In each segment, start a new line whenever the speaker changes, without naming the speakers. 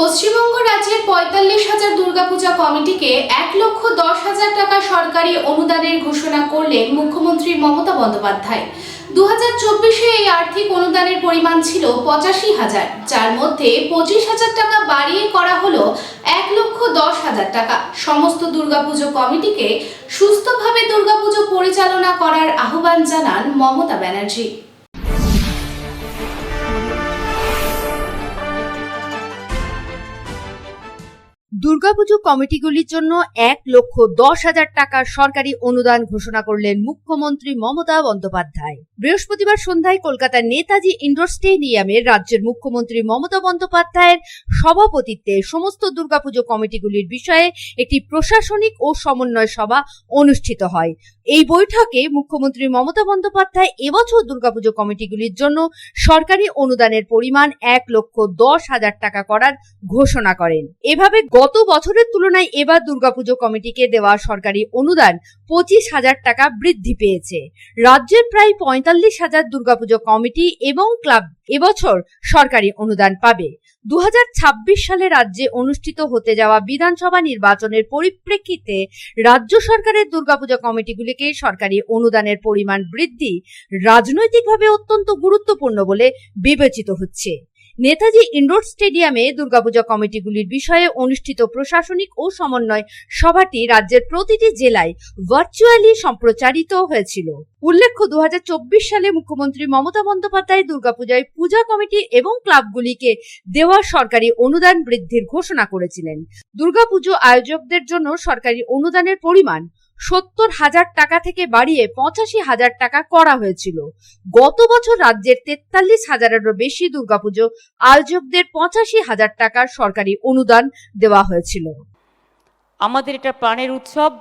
পশ্চিমবঙ্গ রাজ্যের পঁয়তাল্লিশ হাজার দুর্গাপূজা কমিটিকে এক লক্ষ দশ হাজার টাকা সরকারি অনুদানের ঘোষণা করলেন মুখ্যমন্ত্রী মমতা বন্দ্যোপাধ্যায়। দু হাজার চব্বিশে এই আর্থিক অনুদানের পরিমাণ ছিল পঁচাশি হাজার, যার মধ্যে পঁচিশ হাজার টাকা বাড়িয়ে করা হলো এক লক্ষ দশ হাজার টাকা। সমস্ত দুর্গাপুজো কমিটিকে সুস্থভাবে দুর্গাপুজো পরিচালনা করার আহ্বান জানান মমতা ব্যানার্জি।
দুর্গাপুজো কমিটিগুলির জন্য এক লক্ষ দশ হাজার টাকার সরকারি অনুদান ঘোষণা করলেন মুখ্যমন্ত্রী মমতা বন্দ্যোপাধ্যায়। বৃহস্পতিবার সন্ধ্যায় কলকাতার নেতাজি ইন্ডোর স্টেডিয়ামে রাজ্যের মুখ্যমন্ত্রী মমতা বন্দ্যোপাধ্যায়ের সভাপতিত্বে সমস্ত দুর্গাপুজো কমিটিগুলির বিষয়ে একটি প্রশাসনিক ও সমন্বয় সভা অনুষ্ঠিত হয়। এই বৈঠকে মুখ্যমন্ত্রী মমতা বন্দ্যোপাধ্যায় এবছর দুর্গাপুজো কমিটিগুলির জন্য সরকারি অনুদানের পরিমাণ এক লক্ষ দশ হাজার টাকা করার ঘোষণা করেন। এভাবে গত বছরের তুলনায় এবার দুর্গাপুজো কমিটিকে দেওয়া সরকারি অনুদান পঁচিশ হাজার টাকা বৃদ্ধি পেয়েছে। রাজ্যের প্রায় পঁয়তাল্লিশ হাজার দুর্গাপুজো কমিটি এবং ক্লাব এবছর সরকারি অনুদান পাবে। দু হাজার ছাব্বিশ সালে রাজ্যে অনুষ্ঠিত হতে যাওয়া বিধানসভা নির্বাচনের পরিপ্রেক্ষিতে রাজ্য সরকারের দুর্গাপূজা কমিটিগুলিকে সরকারি অনুদানের পরিমাণ বৃদ্ধি রাজনৈতিকভাবে অত্যন্ত গুরুত্বপূর্ণ বলে বিবেচিত হচ্ছে। নেতাজি ইন্ডোর স্টেডিয়ামে দুর্গাপূজা কমিটিগুলির বিষয়ে অনুষ্ঠিত প্রশাসনিক ও সমন্বয় সভাটি রাজ্যের প্রতিটি জেলায় ভার্চুয়ালি সম্প্রচারিত হয়েছিল। উল্লেখ্য দু হাজার চব্বিশ সালে মুখ্যমন্ত্রী মমতা বন্দ্যোপাধ্যায় দুর্গাপূজায় পূজা কমিটি এবং ক্লাবগুলিকে দেওয়া সরকারি অনুদান বৃদ্ধির ঘোষণা করেছিলেন। দুর্গাপুজো আয়োজকদের জন্য সরকারি অনুদানের পরিমাণ সত্তর হাজার টাকা থেকে বাড়িয়ে পঁচাশি হাজার টাকা করা হয়েছিল। গত বছর রাজ্যের তেতাল্লিশ হাজারেরও বেশি দুর্গাপুজো আয়োজকদের পঁচাশি হাজার টাকার সরকারি অনুদান দেওয়া হয়েছিল।
আমাদের এটা প্রাণের উৎসব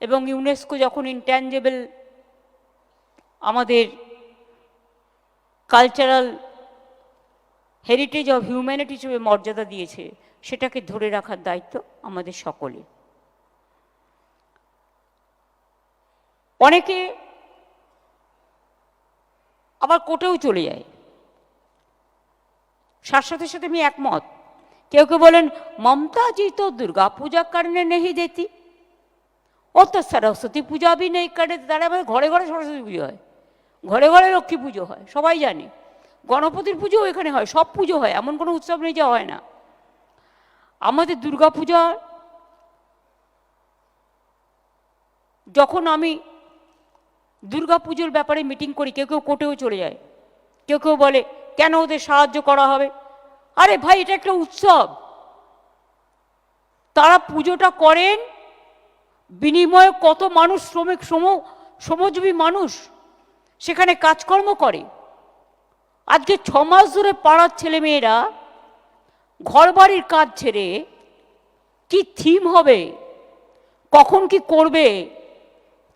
এবং ইউনেস্কো যখন ইনট্যাঞ্জেবল আমাদের কালচারাল হেরিটেজ অফ হিউম্যানিটি হিসেবে মর্যাদা দিয়েছে, সেটাকে ধরে রাখার দায়িত্ব আমাদের সকলে অনেকে আবার কোটেও চলে যায়। শাশ্বতের সাথে আমি একমত। কেউ কেউ বলেন, মমতাজি তো দুর্গা পূজা কারণে নেহি দেখি ও তো সরস্বতী পূজা বি নেই কারণে, তারা আমাদের ঘরে ঘরে সরস্বতী পুজো হয়। ঘরে ঘরে লক্ষ্মী পুজো হয়, সবাই জানে। গণপতির পুজো এখানে হয়, সব পুজো হয়, এমন কোনো উৎসব নেই যা হয় না। আমাদের দুর্গা পূজা যখন আমি দুর্গা পুজোর ব্যাপারে মিটিং করি, কেউ কেউ কোর্টেও চলে যায়। কেউ কেউ বলে, কেন ওদের সাহায্য করা হবে? আরে ভাই, এটা একটা উৎসব। তারা পুজোটা করেন, বিনিময়ে কত মানুষ শ্রমিক, শ্রম, শ্রমজীবী মানুষ সেখানে কাজকর্ম করে। আজকে ছ মাস ধরে পাড়ার ছেলেমেয়েরা ঘরবাড়ির কাজ ছেড়ে কি থিম হবে? কখন কি করবে?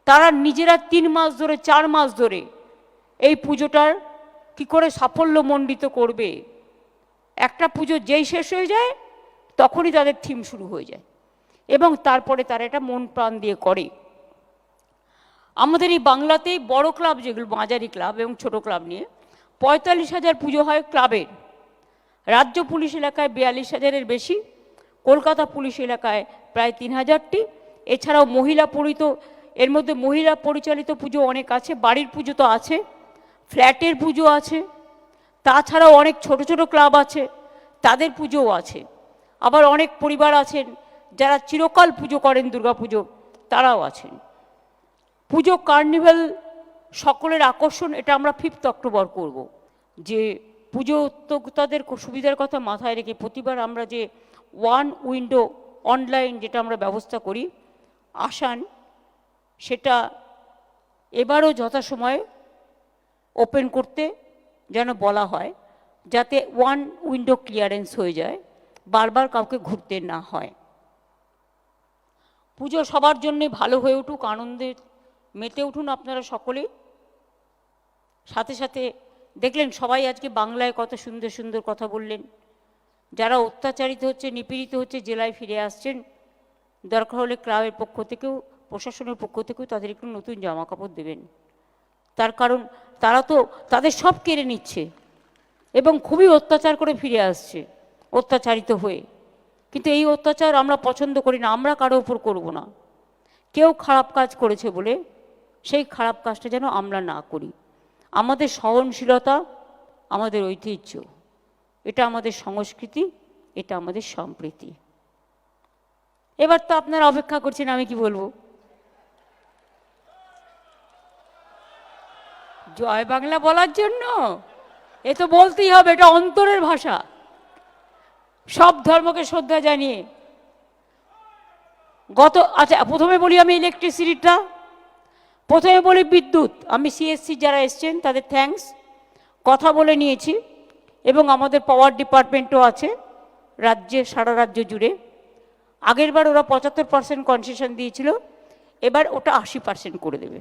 তারা নিজেরা তিন মাস ধরে, চার মাস ধরে এই পুজোটার কি করে সাফল্যমণ্ডিত করবে? একটা পুজো যেই শেষ হয়ে যায়, তখনই তাদের থিম শুরু হয়ে যায় এবং তারপরে তারা এটা মন প্রাণ দিয়ে করে। আমাদের এই বাংলাতেই বড় ক্লাব যেগুলো, মাঝারি ক্লাব এবং ছোট ক্লাব নিয়ে পঁয়তাল্লিশ হাজার পুজো হয় ক্লাবের রাজ্য পুলিশ এলাকায় বিয়াল্লিশ হাজারের বেশি, কলকাতা পুলিশ এলাকায় প্রায় তিন হাজারটি। এছাড়াও মহিলা পরিত এর মধ্যে মহিলা পরিচালিত পুজো অনেক আছে, বাড়ির পুজো তো আছে, ফ্ল্যাটের পুজো আছে, তাছাড়াও অনেক ছোট ছোট ক্লাব আছে, তাদের পুজোও আছে। আবার অনেক পরিবার আছেন, যারা চিরকাল পুজো করেন পুজো, তারাও আছেন। পুজো কার্নিভ্যাল সকলের আকর্ষণ, এটা আমরা ফিফথ অক্টোবর করব। যে পুজো উদ্যোক্তাদের সুবিধার কথা মাথায় রেখে প্রতিবার আমরা যে ওয়ান উইন্ডো অনলাইন যেটা আমরা ব্যবস্থা করি, আসান সেটা এবারও যথাসময়ে ওপেন করতে যেন বলা হয়, যাতে ওয়ান উইন্ডো ক্লিয়ারেন্স হয়ে যায়, বারবার কাউকে ঘুরতে না হয়। পুজো সবার জন্যে ভালো হয়ে উঠুক, আনন্দে মেতে উঠুন আপনারা সকলেই। সাথে সাথে দেখলেন, সবাই আজকে বাংলায় কত সুন্দর সুন্দর কথা বললেন। যারা অত্যাচারিত হচ্ছে, নিপীড়িত হচ্ছে, জেলায় ফিরে আসছেন, দরকার হলে ক্লাবের পক্ষ থেকেও প্রশাসনের পক্ষ থেকেও তাদের একটু নতুন জামা কাপড় দেবেন। তার কারণ তারা তো তাদের সব কেড়ে নিচ্ছে এবং খুবই অত্যাচার করে ফিরে আসছে অত্যাচারিত হয়ে। কিন্তু এই অত্যাচার আমরা পছন্দ করি না, আমরা কারও উপর করব না। কেউ খারাপ কাজ করেছে বলে সেই খারাপ কাজটা যেন আমরা না করি। আমাদের সহনশীলতা, আমাদের ঐতিহ্য, এটা আমাদের সংস্কৃতি, এটা আমাদের সম্প্রীতি। এবার তো আপনারা অপেক্ষা করছেন, আমি কি বলব? জয় বাংলা বলার জন্য? এ তো বলতেই হবে, এটা অন্তরের ভাষা। সব ধর্মকে শ্রদ্ধা জানিয়ে। গত আচ্ছা প্রথমে বলি আমি ইলেকট্রিসিটিটা প্রথমে বলি বিদ্যুৎ। আমি সিএসসি যারা এসছেন, তাদের থ্যাঙ্কস কথা বলে নিয়েছি। এবং আমাদের পাওয়ার ডিপার্টমেন্টও আছে, রাজ্যে, সারা রাজ্য জুড়ে। আগেরবার ওরা পঁচাত্তর পার্সেন্ট কনসেশন দিয়েছিল। এবার ওটা আশি পার্সেন্ট করে দেবে।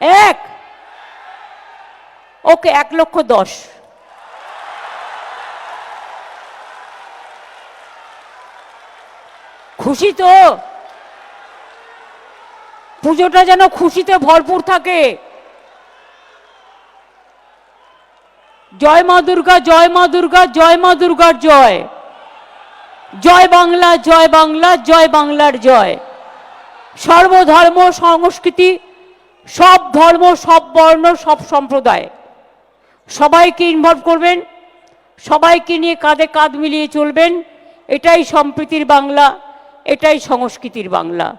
এক। ওকে এক লক্ষ দশ। খুশি তো? পুজোটা যেন খুশিতে ভরপুর থাকে। জয় মা দুর্গা, জয় মা দুর্গা, জয় মা দুর্গার জয়। জয় বাংলা জয় বাংলা, জয় বাংলার জয়। সর্বধর্ম, সংস্কৃতি সব ধর্ম, সব বর্ণ, সব সম্প্রদায়। সবাইকে ইনভলভ করবেন, সবাইকে নিয়ে কাঁধে কাঁধ মিলিয়ে চলবেন, এটাই সম্প্রীতির বাংলা, এটাই সংস্কৃতির বাংলা।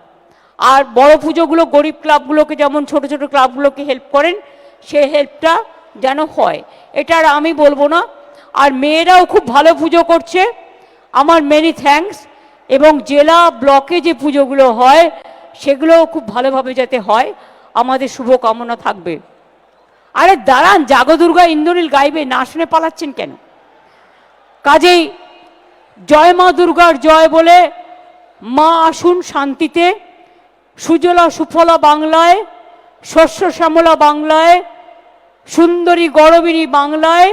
আর বড় পুজোগুলো, গরিব ক্লাবগুলোকে, যেমন ছোট ছোট ক্লাবগুলোকে হেল্প করেন, সে হেল্পটা যেন হয়। এটা আর আমি বলব না। আর মেয়েরাও খুব ভালো পুজো করছে। আমার মেনি থ্যাঙ্কস এবং জেলা ব্লকে যে পুজোগুলো হয়, সেগুলোও খুব ভালোভাবে যাতে হয়। আমাদের শুভকামনা থাকবে। আরে দাঁড়ান জাগদুর্গা ইন্দ্রনীল গাইবে, না শুনে পালাচ্ছেন কেন? কাজেই জয় মা দুর্গার জয় বলে মা আসুন শান্তিতে, সুজলা সুফলা বাংলায়, শস্য শ্যামলা বাংলায়, সুন্দরী গরবিনী বাংলায়,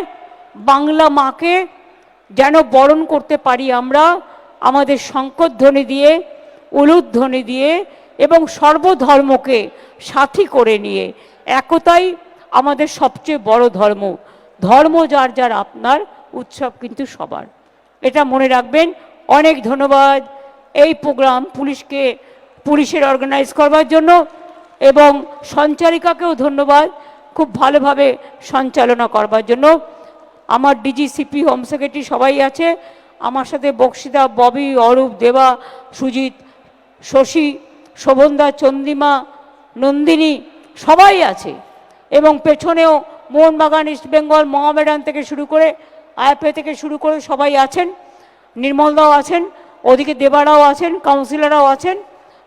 বাংলা মাকে যেন বরণ করতে পারি আমরা, আমাদের শঙ্করধ্বনি দিয়ে, উলুধ্বনি দিয়ে এবং সর্বধর্মকে সাথী করে নিয়ে একতাই আমাদের সবচেয়ে বড় ধর্ম। ধর্ম যার যার আপনার উৎসব কিন্তু সবার। এটা মনে রাখবেন, অনেক ধন্যবাদ এই প্রোগ্রাম পুলিশকে, পুলিশের অর্গানাইজ করবার জন্য এবং সঞ্চারিকাকেও ধন্যবাদ খুব ভালোভাবে সঞ্চালনা করবার জন্য। আমার ডিজিসিপি হোম সেক্রেটারি সবাই আছে। আমার সাথে বক্সিদা, ববি, অরূপ, দেবা, সুজিত, শশী শোভনদা চন্দিমা নন্দিনী সবাই আছে। এবং পেছনেও মোহনবাগান, ইস্ট বেঙ্গল, মহামেডান থেকে শুরু করে আয়াপে থেকে শুরু করে সবাই আছেন। নির্মলদাও আছেন, ওদিকে দেবারাও আছেন, কাউন্সিলররাও আছেন।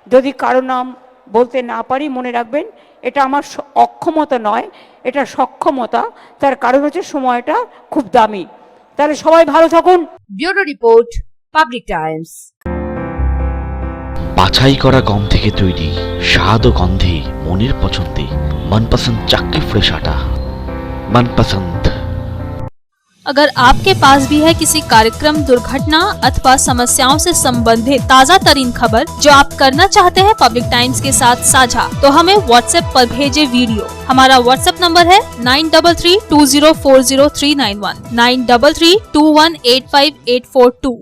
যদি কারও নাম বলতে না পারি, মনে রাখবেন, এটা আমার অক্ষমতা নয়, এটা সক্ষমতা। তার কারণ হচ্ছে সময়টা খুব দামি। তাহলে সবাই ভালো থাকুন।
Bureau report, Public Times.
বাছাই করা গম থেকে তৈরি স্বাদ ও গন্ধে মনের পছন্দে মনপসন্দ চাক্কি ফ্রেশ আটা মনপসন্দ
अगर आपके पास भी है किसी कार्यक्रम दुर्घटना अथवा समस्याओं से संबंधित ताज़ा तरीन खबर जो आप करना चाहते हैं पब्लिक टाइम्स के साथ साझा तो हमें व्हाट्सएप पर भेजे वीडियो हमारा व्हाट्सएप नंबर है nine double three two zero four zero three nine one nine double three two one eight five eight four two